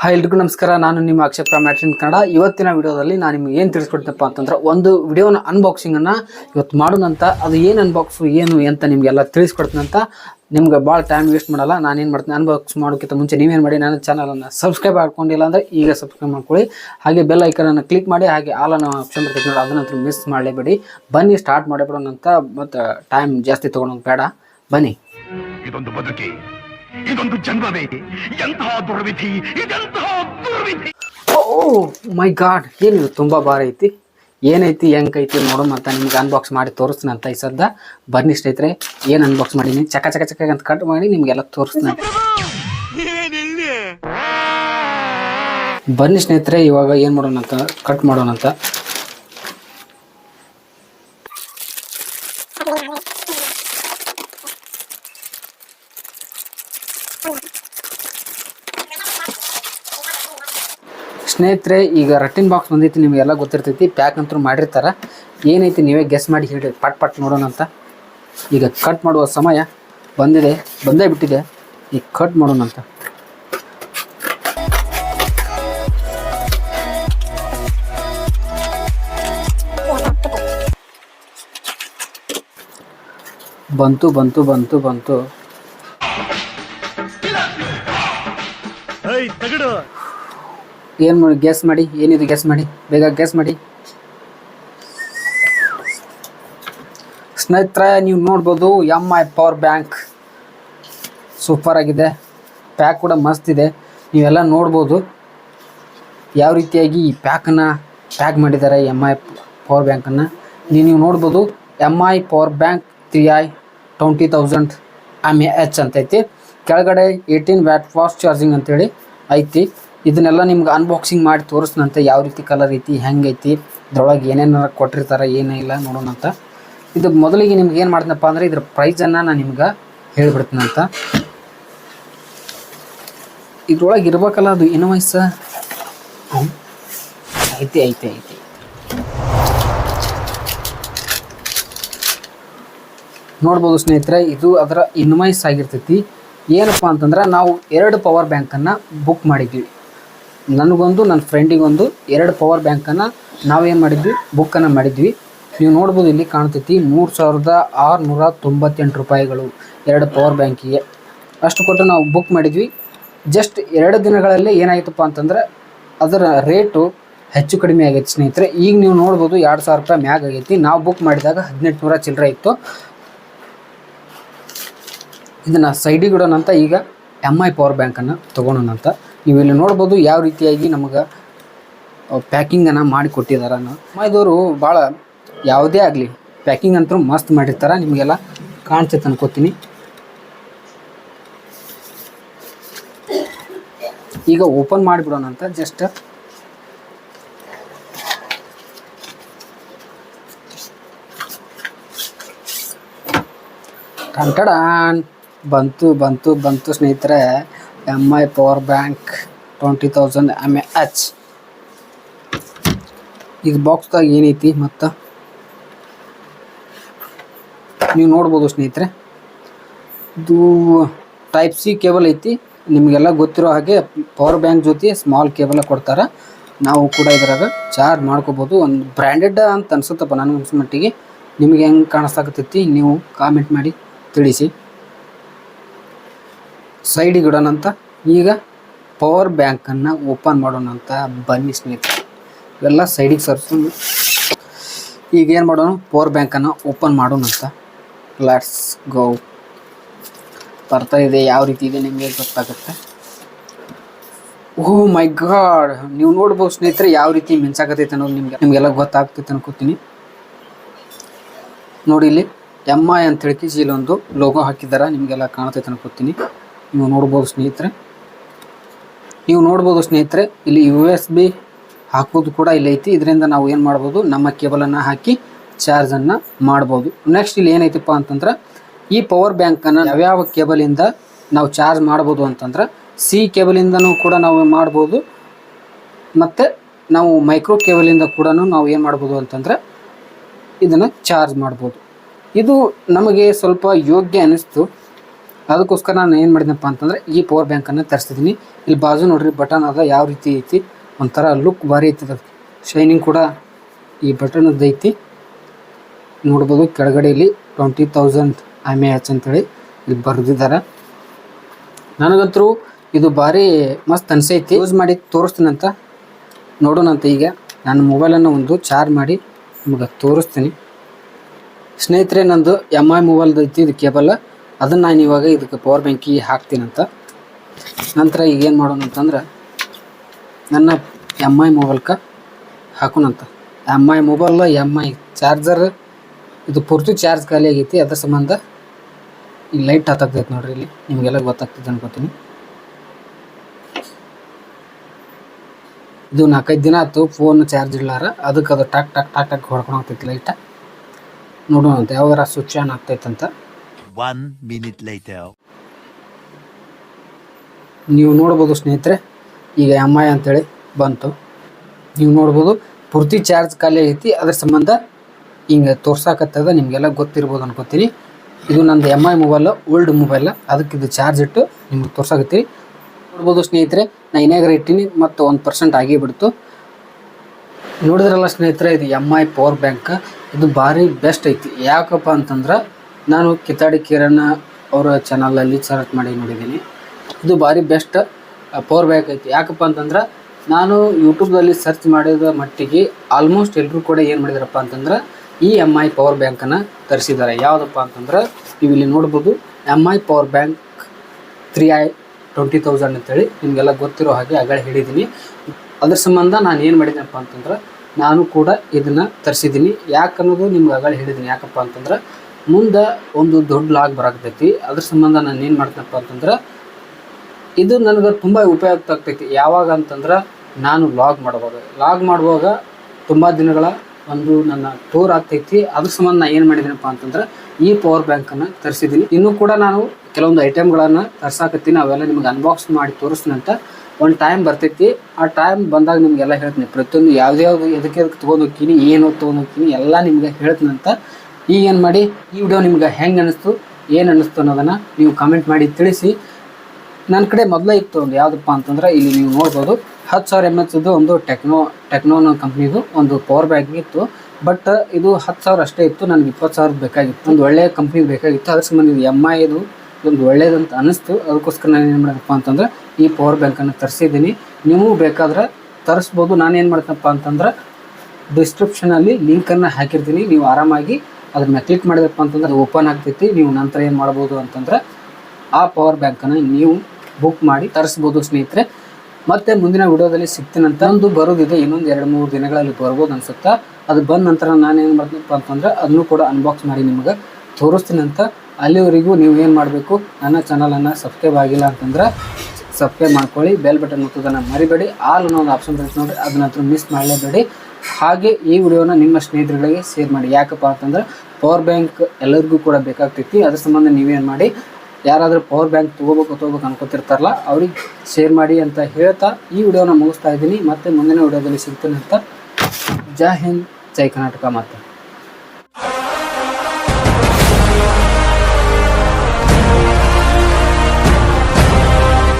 Hi ಎಲ್ರಿಗೂ ನಮಸ್ಕಾರ. ನಾನು ನಿಮ್ಮ ಅಕ್ಷಪ್ರ ಮ್ಯಾಟ್ರಿನ್ ಕನ್ನಡ. ಇವತ್ತಿನ ವಿಡಿಯೋದಲ್ಲಿ ನಾನು ನಿಮ್ಗೆ ಏನು ತಿಳಿಸ್ಕೊಡ್ತೀನಪ್ಪ ಅಂತಂದ್ರೆ ಒಂದು ವಿಡಿಯೋನ ಅನ್ಬಾಕ್ಸಿಂಗನ್ನು ಇವತ್ತು ಮಾಡೋಣಂತ ಅದು ಏನು ಅನ್ಬಾಕ್ಸು ಏನು ಅಂತ ನಿಮಗೆಲ್ಲ ತಿಳಿಸ್ಕೊಡ್ತೀನಂತ ನಿಮ್ಗೆ ಭಾಳ ಟೈಮ್ ವೇಸ್ಟ್ ಮಾಡಲ್ಲ. ನಾನೇನು ಮಾಡ್ತೀನಿ ಅನ್ಬಾಕ್ಸ್ ಮಾಡೋಕ್ಕಿಂತ ಮುಂಚೆ ನೀವೇನು ಮಾಡಿ, ನನ್ನ ಚಾನಲನ್ನು ಸಬ್ಸ್ಕ್ರೈಬ್ ಮಾಡ್ಕೊಂಡಿಲ್ಲ ಅಂದರೆ ಈಗ ಸಬ್ಸ್ಕ್ರೈಬ್ ಮಾಡ್ಕೊಳ್ಳಿ. ಹಾಗೆ ಬೆಲ್ ಐಕನನ್ನು ಕ್ಲಿಕ್ ಮಾಡಿ, ಹಾಗೆ ಆಲನ್ನು ಆಪ್ಷನ್ ಬರ್ತೈತೆ ನೋಡಿ ಅದನ್ನಂತೂ ಮಿಸ್ ಮಾಡಲೇಬೇಡಿ. ಬನ್ನಿ ಸ್ಟಾರ್ಟ್ ಮಾಡಿಬಿಡೋಣಂತ ಮತ್ತು ಟೈಮ್ ಜಾಸ್ತಿ ತೊಗೊಳೋದು ಬೇಡ. ಬನ್ನಿ. ಇದೊಂದು ಬದುಕಿ. ಇದೊಂದು ಜನ್ಮವೇ ಎಂತಹ ದುರ್ವಿಧಿ, ಇದೆಂತಹ ದುರ್ವಿಧಿ. ಓ ಮೈ ಗಾಡ್ ಏನಿದು? ತುಂಬಾ ಭಾರ ಐತಿ. ಏನೈತಿ, ಹೆಂಗೈತಿ ನೋಡೋಣ ಅಂತ ನಿಮ್ಗೆ ಅನ್ಬಾಕ್ಸ್ ಮಾಡಿ ತೋರಿಸ್ತೀನಿ ಅಂತ ಈ ಸದ್ದ. ಬನ್ನಿ ಸ್ನೇಹಿತರೆ, ಏನು ಅನ್ಬಾಕ್ಸ್ ಮಾಡೀನಿ? ಚಕ ಚಕ ಚಕ ಅಂತ ಕಟ್ ಮಾಡಿ ನಿಮ್ಗೆಲ್ಲ ತೋರಿಸ್ತೀನಿ. ಬನ್ನಿ ಸ್ನೇಹಿತರೆ, ಇವಾಗ ಏನು ಮಾಡೋಣ ಅಂತ ಕಟ್ ಮಾಡೋಣ ಅಂತ. ಸ್ನೇಹಿತರೆ, ಈಗ ರಟ್ಟಿನ ಬಾಕ್ಸ್ ಬಂದೈತಿ, ನಿಮಗೆಲ್ಲ ಗೊತ್ತಿರ್ತೈತಿ ಪ್ಯಾಕ್ ಅಂತೂ ಮಾಡಿರ್ತಾರೆ. ಏನೈತಿ, ನೀವೇ ಗೆಸ್ ಮಾಡಿ ಹೇಳಿ, ಪಟ್ ಪಟ್ ನೋಡೋಣ ಅಂತ. ಈಗ ಕಟ್ ಮಾಡುವ ಸಮಯ ಬಂದಿದೆ, ಬಂದೇ ಬಿಟ್ಟಿದೆ. ಈಗ ಕಟ್ ಮಾಡೋಣ ಅಂತ. ಬಂತು ಬಂತು ಬಂತು ಬಂತು. ಏನು ಮಾಡಿ ಗ್ಯಾಸ್ ಮಾಡಿ, ಏನಿದು ಗೆಸ್ ಮಾಡಿ? ಬೇಗ ಗೆಸ್ ಮಾಡಿ. ಸ್ನೇಹಿತರೆ, ನೀವು ನೋಡ್ಬೋದು M I power bank super ಆಗಿದೆ. ಪ್ಯಾಕ್ ಕೂಡ ಮಸ್ತ್ ಇದೆ. ನೀವೆಲ್ಲ ನೋಡ್ಬೋದು ಯಾವ ರೀತಿಯಾಗಿ ಈ ಪ್ಯಾಕನ್ನು ಪ್ಯಾಕ್ ಮಾಡಿದ್ದಾರೆ ಎಂ ಐ ಪವರ್ ಬ್ಯಾಂಕನ್ನು ನೀವು ನೀವು ನೋಡ್ಬೋದು M I power bank three I twenty thousand M H ಅಂತೈತಿ ಕೆಳಗಡೆ ಏಯ್ಟೀನ್ ವ್ಯಾಟ್ ಫಾಸ್ಟ್ ಚಾರ್ಜಿಂಗ್ ಅಂತೇಳಿ ಐತಿ. ಇದನ್ನೆಲ್ಲ ನಿಮ್ಗೆ ಅನ್ಬಾಕ್ಸಿಂಗ್ ಮಾಡಿ ತೋರಿಸ್ನಂತೆ ಯಾವ ರೀತಿ ಕಲರ್ ಐತಿ ಹೆಂಗೈತಿ ಇದ್ರೊಳಗೆ ಏನೇನಾರ ಕೊಟ್ಟಿರ್ತಾರೆ ನೋಡೋಣ ಅಂತ. ಇದು ಮೊದಲಿಗೆ ನಿಮ್ಗೆ ಏನು ಮಾಡ್ತೀನಪ್ಪ ಅಂದರೆ ಇದ್ರ ಪ್ರೈಸನ್ನು ನಾನು ನಿಮ್ಗೆ ಹೇಳ್ಬಿಡ್ತೀನಂತ. ಇದ್ರೊಳಗೆ ಇರ್ಬೇಕಲ್ಲ ಅದು ಇನ್ವಾಯ್ಸ ಐತಿ ಐತಿ ಐತಿ. ನೋಡ್ಬೋದು ಸ್ನೇಹಿತರೆ, ಇದು ಅದರ ಇನ್ವಾಯ್ಸ್ ಆಗಿರ್ತೈತಿ. ಏನಪ್ಪ ಅಂತಂದ್ರೆ ನಾವು ಎರಡು ಪವರ್ ಬ್ಯಾಂಕನ್ನು ಬುಕ್ ಮಾಡಿದ್ವಿ. ನನಗೊಂದು, ನನ್ನ ಫ್ರೆಂಡಿಗೊಂದು ಎರಡು ಪವರ್ ಬ್ಯಾಂಕನ್ನು ನಾವೇನು ಮಾಡಿದ್ವಿ? ಬುಕ್ಕನ್ನು ಮಾಡಿದ್ವಿ. ನೀವು ನೋಡ್ಬೋದು ಇಲ್ಲಿ ಕಾಣ್ತೈತಿ ಮೂರು ಸಾವಿರದ ಆರುನೂರ ತೊಂಬತ್ತೆಂಟು ರೂಪಾಯಿಗಳು ಎರಡು ಪವರ್ ಬ್ಯಾಂಕಿಗೆ ಅಷ್ಟು ಕೊಟ್ಟು ನಾವು ಬುಕ್ ಮಾಡಿದ್ವಿ. ಜಸ್ಟ್ ಎರಡು ದಿನಗಳಲ್ಲಿ ಏನಾಯಿತಪ್ಪ ಅಂತಂದ್ರೆ ಅದರ ರೇಟು ಹೆಚ್ಚು ಕಡಿಮೆ ಆಗೈತೆ ಸ್ನೇಹಿತರೆ. ಈಗ ನೀವು ನೋಡ್ಬೋದು ಎರಡು ಸಾವಿರ ರೂಪಾಯಿ ಮ್ಯಾಗ ಆಗೈತಿ. ನಾವು ಬುಕ್ ಮಾಡಿದಾಗ ಹದಿನೆಂಟು ನೂರ ಚಿಲ್ಲರೆ ಇತ್ತು. ಇದನ್ನು ಸೈಡಿಗೆ ಇಡೋಣ ಅಂತ ಈಗ ಎಂ ಐ ಪವರ್ ಬ್ಯಾಂಕನ್ನು ತೊಗೊಳೋಣ ಅಂತ ನೀವು ಇಲ್ಲಿ ನೋಡ್ಬೋದು ಯಾವ ರೀತಿಯಾಗಿ ನಮಗೆ ಪ್ಯಾಕಿಂಗನ್ನು ಮಾಡಿ ಕೊಟ್ಟಿದ್ದಾರೆ ಇದವರು ಭಾಳ ಯಾವುದೇ ಆಗಲಿ ಪ್ಯಾಕಿಂಗ್ ಅಂತೂ ಮಸ್ತ್ ಮಾಡಿರ್ತಾರೆ. ನಿಮಗೆಲ್ಲ ಕಾಣಿಸುತ್ತೆ ಅನ್ಕೋತೀನಿ. ಈಗ ಓಪನ್ ಮಾಡಿಬಿಡೋಣ ಅಂತ ಜಸ್ಟ್ ಟಂಟಡಾನ್ ಬಂತು ಬಂತು ಬಂತು ಸ್ನೇಹಿತರೆ. M I power bank twenty thousand M A H ಈಗ ಬಾಕ್ಸ್ದಾಗ ಏನೈತಿ ಮತ್ತು? ನೀವು ನೋಡ್ಬೋದು ಸ್ನೇಹಿತರೆ. ಇದು ಟೈಪ್ ಸಿ ಕೇಬಲ್ ಐತಿ. ನಿಮಗೆಲ್ಲ ಗೊತ್ತಿರೋ ಹಾಗೆ ಪವರ್ ಬ್ಯಾಂಕ್ ಜೊತೆ ಸ್ಮಾಲ್ ಕೇಬಲ್ ಕೊಡ್ತಾರೆ. ನಾವು ಕೂಡ ಇದ್ರಾಗ ಚಾರ್ಜ್ ಮಾಡ್ಕೋಬೋದು. ಒಂದು ಬ್ರ್ಯಾಂಡೆಡ್ ಅಂತ ಅನ್ಸುತ್ತಪ್ಪ ನನಗೆ ಮಟ್ಟಿಗೆ ನಿಮಗೆ ಹೆಂಗೆ ಕಾಣಿಸ್ತಾಕತ್ತೈತಿ ನೀವು ಕಾಮೆಂಟ್ ಮಾಡಿ ತಿಳಿಸಿ. ಸೈಡಿಗೆ ಇಡೋಣ ಅಂತ ಈಗ ಪವರ್ ಬ್ಯಾಂಕನ್ನು ಓಪನ್ ಮಾಡೋಣ ಅಂತ ಬನ್ನಿ ಸ್ನೇಹಿತರೆ. ಇವೆಲ್ಲ ಸೈಡಿಗೆ ಈಗ ಏನು ಮಾಡೋಣ? ಪವರ್ ಬ್ಯಾಂಕನ್ನು ಓಪನ್ ಮಾಡೋಣ ಅಂತ ಲೆಟ್ಸ್ ಗೋ ಬರ್ತಾ ಇದೆ, ಯಾವ ರೀತಿ ಇದೆ ನಿಮಗೆ ಗೊತ್ತಾಗುತ್ತೆ? ಓ ಮೈ ಗಾಡ್ ನೀವು ನೋಡ್ಬೋದು ಸ್ನೇಹಿತರೆ, ಯಾವ ರೀತಿ ಮಿಂಚಾಕತ್ತೈತೆ ಅನ್ನೋದು ನಿಮಗೆ. ನಿಮಗೆಲ್ಲ ಗೊತ್ತಾಗ್ತೈತೆ ಅನ್ಕೋತೀನಿ. ನೋಡಿ ಇಲ್ಲಿ ಎಂ ಐ ಅಂತ ಹೇಳಿ ಇಲ್ಲೊಂದು ಲೋಗೋ ಹಾಕಿದ್ದಾರೆ? ನಿಮಗೆಲ್ಲ ಕಾಣ್ತೈತೆ ಅನ್ಕೋತೀನಿ. ನೀವು ನೋಡ್ಬೋದು ಸ್ನೇಹಿತರೆ. ನೀವು ನೋಡ್ಬೋದು ಸ್ನೇಹಿತರೆ, ಇಲ್ಲಿ ಯು ಎಸ್ ಬಿ ಹಾಕೋದು ಕೂಡ ಇಲ್ಲಿ ಐತಿ. ಇದರಿಂದ ನಾವು ಏನು ಮಾಡ್ಬೋದು, ನಮ್ಮ ಕೇಬಲನ್ನು ಹಾಕಿ ಚಾರ್ಜನ್ನು ಮಾಡ್ಬೋದು. ನೆಕ್ಸ್ಟ್ ಇಲ್ಲಿ ಏನೈತಿಪ್ಪ ಅಂತಂದ್ರೆ, ಈ ಪವರ್ ಬ್ಯಾಂಕನ್ನು ಯಾವ್ಯಾವ ಕೇಬಲಿಂದ ನಾವು ಚಾರ್ಜ್ ಮಾಡ್ಬೋದು ಅಂತಂದ್ರೆ ಸಿ ಕೇಬಲಿಂದನೂ ಕೂಡ ನಾವು ಮಾಡ್ಬೋದು. ಮತ್ತು ನಾವು ಮೈಕ್ರೋ ಕೇಬಲಿಂದ ಕೂಡ ನಾವು ಏನು ಮಾಡ್ಬೋದು ಅಂತಂದ್ರೆ, ಇದನ್ನು ಚಾರ್ಜ್ ಮಾಡ್ಬೋದು. ಇದು ನಮಗೆ ಸ್ವಲ್ಪ ಯೋಗ್ಯ ಅನ್ನಿಸ್ತು ಅದಕ್ಕೋಸ್ಕರ ನಾನು ಏನು ಮಾಡಿದ್ನಪ್ಪ ಅಂತಂದ್ರೆ ಈ ಪವರ್ ಬ್ಯಾಂಕನ್ನು ತರಿಸಿದ್ದೀನಿ ಇಲ್ಲಿ ಬಾಜು ನೋಡ್ರಿ ಬಟನ್ ಅದ, ಯಾವ ರೀತಿ ಐತಿ? ಒಂಥರ ಲುಕ್ ಭಾರಿ ಐತಿ ಶೈನಿಂಗ್ ಕೂಡ ಈ ಬಟನದ್ದು ಐತಿ. ನೋಡ್ಬೋದು ಕೆಳಗಡೆ ಇಲ್ಲಿ twenty thousand M A H ಅಂತೇಳಿ ಇಲ್ಲಿ ಬರೆದಿದ್ದಾರೆ ನನಗಂತರೂ ಇದು ಭಾರಿ ಮಸ್ತ್ ಅನಿಸೈತಿ. ಯೂಸ್ ಮಾಡಿ ತೋರಿಸ್ತೀನಂತ ನೋಡೋಣಂತ ಈಗ. ನಾನು ಮೊಬೈಲನ್ನು ಒಂದು ಚಾರ್ಜ್ ಮಾಡಿ ನಿಮ್ಗೆ ತೋರಿಸ್ತೀನಿ. ಸ್ನೇಹಿತರೆ, ನಂದು ಎಂ ಐ ಮೊಬೈಲ್ದು ಐತಿ, ಇದು ಕೇಬಲ್. ಅದನ್ನು ನಾನು ಇವಾಗ ಇದಕ್ಕೆ ಪವರ್ ಬ್ಯಾಂಕಿಗೆ ಹಾಕ್ತೀನಂತ ನಂತರ ಈಗ ಏನು ಮಾಡೋಣ ಅಂತಂದ್ರೆ ನನ್ನ ಎಂ ಐ ಮೊಬೈಲ್ಕ ಹಾಕೋಣಂತ M I mobile M I charger ಇದು ಪೂರ್ತಿ ಚಾರ್ಜ್ ಖಾಲಿ ಆಗೈತಿ. ಅದ್ರ ಸಂಬಂಧ ಈ ಲೈಟ್ ಹತ್ತಾಗ್ತೈತೆ ನೋಡ್ರಿ ಇಲ್ಲಿ. ನಿಮಗೆಲ್ಲ ಗೊತ್ತಾಗ್ತದೆ ಅನ್ಕೋತೀನಿ. ಇದು ನಾಲ್ಕೈದು ದಿನ ಆಯ್ತು ಫೋನ್ ಚಾರ್ಜ್ ಇಲ್ಲಾರ ಅದಕ್ಕೆ ಅದು ಟಾಕ್ ಟಾಕ್ ಟಾಕ್ ಟಾಕ್ ಹೊಡ್ಕೊಂಡು ಹೋಗ್ತೈತಿ ಲೈಟ ನೋಡೋಣ ಅಂತ. ಯಾವಾಗ ಸ್ವಿಚ್ ಆನ್ ಆಗ್ತೈತಂತ One ಮಿನಿಟ್ ಲೈಟರ್ ನೀವು ನೋಡ್ಬೋದು ಸ್ನೇಹಿತರೆ, ಈಗ ಎಂ ಐ ಅಂತೇಳಿ ಬಂತು. ನೀವು ನೋಡ್ಬೋದು ಪೂರ್ತಿ ಚಾರ್ಜ್ ಖಾಲಿ ಐತಿ, ಅದ್ರ ಸಂಬಂಧ ಹಿಂಗೆ ತೋರ್ಸಾಕತ್ತದ, ನಿಮಗೆಲ್ಲ ಗೊತ್ತಿರ್ಬೋದು ಅನ್ಕೋತೀನಿ. ಇದು ನಂದು M I mobile old mobile ಅದಕ್ಕೆ ಇದು ಚಾರ್ಜ್ ಇಟ್ಟು ನಿಮ್ಗೆ ತೋರ್ಸಾಕತ್ತೀರಿ. ನೋಡ್ಬೋದು ಸ್ನೇಹಿತರೆ, ನಾ ಇನ್ಯಾಗರ ಇಟ್ಟೀನಿ, ಮತ್ತು ಒಂದು ಪರ್ಸೆಂಟ್ ಆಗೇ ಬಿಡ್ತು. ನೋಡಿದ್ರಲ್ಲ ಸ್ನೇಹಿತರೆ, ಇದು ಎಂ ಐ ಪವರ್ ಬ್ಯಾಂಕ್ ಇದು ಭಾರಿ ಬೆಸ್ಟ್ ಐತಿ. ಯಾಕಪ್ಪ ಅಂತಂದ್ರೆ ನಾನು ಕಿತಾಡಿ ಕಿರಣ್ ಅವರ ಚಾನಲಲ್ಲಿ ಸರ್ಚ್ ಮಾಡಿ ನೋಡಿದ್ದೀನಿ. ಇದು ಭಾರಿ ಬೆಸ್ಟ್ ಪವರ್ ಬ್ಯಾಕ್ ಐತಿ. ಯಾಕಪ್ಪ ಅಂತಂದ್ರೆ ನಾನು ಯೂಟ್ಯೂಬ್ದಲ್ಲಿ ಸರ್ಚ್ ಮಾಡಿದ ಮಟ್ಟಿಗೆ ಆಲ್ಮೋಸ್ಟ್ ಎಲ್ಲರೂ ಕೂಡ ಏನು ಮಾಡಿದಾರಪ್ಪ ಅಂತಂದ್ರೆ ಈ ಎಂ ಐ ಪವರ್ ಬ್ಯಾಂಕನ್ನು ತರಿಸಿದ್ದಾರೆ. ಯಾವುದಪ್ಪ ಅಂತಂದ್ರೆ ನೀವು ಇಲ್ಲಿ ನೋಡ್ಬೋದು M I power bank three I twenty thousand ಅಂತೇಳಿ ನಿಮಗೆಲ್ಲ ಗೊತ್ತಿರೋ ಹಾಗೆ ಆಗಲೇ ಹೇಳಿದ್ದೀನಿ. ಅದ್ರ ಸಂಬಂಧ ನಾನು ಏನು ಮಾಡಿದ್ದೀನಪ್ಪ ಅಂತಂದ್ರೆ ನಾನು ಕೂಡ ಇದನ್ನು ತರಿಸಿದ್ದೀನಿ. ಯಾಕನ್ನೋದು ನಿಮ್ಗೆ ಆಗಲೇ ಹೇಳಿದ್ದೀನಿ. ಯಾಕಪ್ಪ ಅಂತಂದ್ರೆ ಮುಂದೆ ಒಂದು ದೊಡ್ಡ ಲಾಗ್ ಬರಾಕತೈತಿ ಅದ್ರ ಸಂಬಂಧ ನಾನು ಏನು ಮಾಡ್ತೇನಪ್ಪ ಅಂತಂದ್ರೆ, ಇದು ನನಗೆ ತುಂಬ ಉಪಯುಕ್ತ ಆಗ್ತೈತಿ. ಯಾವಾಗ ಅಂತಂದ್ರೆ, ನಾನು ಲಾಗ್ ಮಾಡುವಾಗ. ಲಾಗ್ ಮಾಡುವಾಗ ತುಂಬ ದಿನಗಳ ಒಂದು ನನ್ನ ಟೂರ್ ಆಗ್ತೈತಿ. ಅದ್ರ ಸಂಬಂಧ ನಾನು ಏನು ಮಾಡಿದ್ದೀನಪ್ಪ ಅಂತಂದ್ರೆ, ಈ ಪವರ್ ಬ್ಯಾಂಕನ್ನು ತರಿಸಿದ್ದೀನಿ ಇನ್ನೂ ಕೂಡ ನಾನು ಕೆಲವೊಂದು ಐಟಮ್ಗಳನ್ನು ತರ್ಸಾಕತ್ತೀನಿ. ಅವೆಲ್ಲ ನಿಮ್ಗೆ ಅನ್ಬಾಕ್ಸ್ ಮಾಡಿ ತೋರಿಸ್ತೀನಿ ಅಂತ ಒಂದು ಟೈಮ್ ಬರ್ತೈತಿ. ಆ ಟೈಮ್ ಬಂದಾಗ ನಿಮಗೆಲ್ಲ ಹೇಳ್ತೀನಿ. ಪ್ರತಿಯೊಂದು ಯಾವ್ದು ಯಾವ್ದು ಎದಕ್ಕೆ ಎದಕ್ಕೆ ತೊಗೊಂಡು ಹೋಗ್ತೀನಿ, ಏನು ತೊಗೊಂಡು ಹೋಗ್ತೀನಿ, ಎಲ್ಲ ನಿಮ್ಗೆ ಹೇಳ್ತೀನಿ ಅಂತ ಈಗ ಏನು ಮಾಡಿ ಈ ವಿಡಿಯೋ ನಿಮ್ಗೆ ಹೆಂಗೆ ಅನ್ನಿಸ್ತು ಏನು ಅನ್ನಿಸ್ತು ಅನ್ನೋದನ್ನು ನೀವು ಕಮೆಂಟ್ ಮಾಡಿ ತಿಳಿಸಿ. ನನ್ನ ಕಡೆ ಮೊದಲೇ ಇತ್ತು ಒಂದು ಯಾವುದಪ್ಪ ಅಂತಂದ್ರೆ ಇಲ್ಲಿ ನೀವು ನೋಡ್ಬೋದು, ಹತ್ತು ಸಾವಿರ ಎಂ ಎಚ್ದು ಒಂದು ಟೆಕ್ನೋ ಟೆಕ್ನೋನ ಕಂಪ್ನಿದು ಒಂದು ಪವರ್ ಬ್ಯಾಂಕ್ ಇತ್ತು. ಬಟ್ ಇದು ಹತ್ತು ಸಾವಿರ ಅಷ್ಟೇ ಇತ್ತು, ನನಗೆ ಇಪ್ಪತ್ತು ಸಾವಿರ ಬೇಕಾಗಿತ್ತು. ಒಂದು ಒಳ್ಳೆಯ ಕಂಪ್ನಿ ಬೇಕಾಗಿತ್ತು ಅದಕ್ಕೆ ಸಂಬಂಧ ಎಂ ಐ ಇದು ಒಂದು ಒಳ್ಳೇದಂತ ಅನ್ನಿಸ್ತು ಅದಕ್ಕೋಸ್ಕರ ನಾನು ಏನು ಮಾಡಿದಪ್ಪ ಅಂತಂದ್ರೆ ಈ ಪವರ್ ಬ್ಯಾಂಕನ್ನು ತರಿಸಿದ್ದೀನಿ. ನೀವು ಬೇಕಾದ್ರೆ ತರಿಸ್ಬೋದು. ನಾನೇನು ಏನು ಮಾಡ್ತಪ್ಪ ಅಂತಂದ್ರೆ ಡಿಸ್ಕ್ರಿಪ್ಷನಲ್ಲಿ ಲಿಂಕನ್ನು ಹಾಕಿರ್ತೀನಿ. ನೀವು ಆರಾಮಾಗಿ ಅದನ್ನ ಕ್ಲಿಕ್ ಮಾಡಿದ್ರಪ್ಪ ಅಂತಂದ್ರೆ ಓಪನ್ ಆಗ್ತೈತಿ. ನೀವು ನಂತರ ಏನು ಮಾಡ್ಬೋದು ಅಂತಂದ್ರೆ ಆ ಪವರ್ ಬ್ಯಾಂಕನ್ನು ನೀವು ಬುಕ್ ಮಾಡಿ ತರಿಸ್ಬೋದು ಸ್ನೇಹಿತರೆ. ಮತ್ತೆ ಮುಂದಿನ ವಿಡಿಯೋದಲ್ಲಿ ಸಿಗ್ತೀನಂತ ಒಂದು ಬರೋದಿದೆ. ಇನ್ನೊಂದು ಎರಡು ಮೂರು ದಿನಗಳಲ್ಲಿ ಬರ್ಬೋದು ಅನ್ಸುತ್ತಾ? ಅದು ಬಂದ ನಂತರ ನಾನು ಏನು ಮಾಡ್ತೀನಪ್ಪ ಅಂತಂದ್ರೆ ಅದನ್ನು ಕೂಡ ಅನ್ಬಾಕ್ಸ್ ಮಾಡಿ ನಿಮ್ಗೆ ತೋರಿಸ್ತೀನಂತ ಅಲ್ಲಿವರೆಗೂ ನೀವು ಏನು ಮಾಡಬೇಕು? ನನ್ನ ಚಾನಲನ್ನು ಸಬ್ಸ್ಕ್ರೈಬ್ ಆಗಿಲ್ಲ ಅಂತಂದ್ರೆ ಸಬ್ಸ್ಕ್ರೈಬ್ ಮಾಡ್ಕೊಳ್ಳಿ. ಬೆಲ್ ಬಟನ್ ಒತ್ತೋದನ್ನು ಮರಿಬೇಡಿ. ಆಲ್ ಅನ್ನೋ ಒಂದು ಆಪ್ಷನ್ ಬರುತ್ತೆ ನೋಡಿ ಅದನ್ನ ಮಿಸ್ ಮಾಡಲೇಬೇಡಿ. ಹಾಗೆ ಈ ವಿಡಿಯೋನ ನಿಮ್ಮ ಸ್ನೇಹಿತರುಗಳಿಗೆ ಶೇರ್ ಮಾಡಿ. ಯಾಕಪ್ಪ ಅಂತಂದ್ರೆ ಪವರ್ ಬ್ಯಾಂಕ್ ಎಲ್ಲರಿಗೂ ಕೂಡ ಬೇಕಾಗ್ತೈತಿ. ಅದ್ರ ಸಂಬಂಧ ನೀವೇನು ಮಾಡಿ, ಯಾರಾದರೂ ಪವರ್ ಬ್ಯಾಂಕ್ ತೊಗೋಬೇಕು ತೊಗೋಬೇಕು ಅನ್ಕೋತಿರ್ತಾರಲ್ಲ, ಅವ್ರಿಗೆ ಶೇರ್ ಮಾಡಿ ಅಂತ ಹೇಳ್ತಾ ಈ ವಿಡಿಯೋನ ಮುಗಿಸ್ತಾ ಇದ್ದೀನಿ. ಮತ್ತೆ ಮುಂದಿನ ವಿಡಿಯೋದಲ್ಲಿ ಸಿಗ್ತೀನಿ ಅಂತ ಜೈ ಹಿಂದ್, ಜೈ ಕರ್ನಾಟಕ ಮತ್ತೆ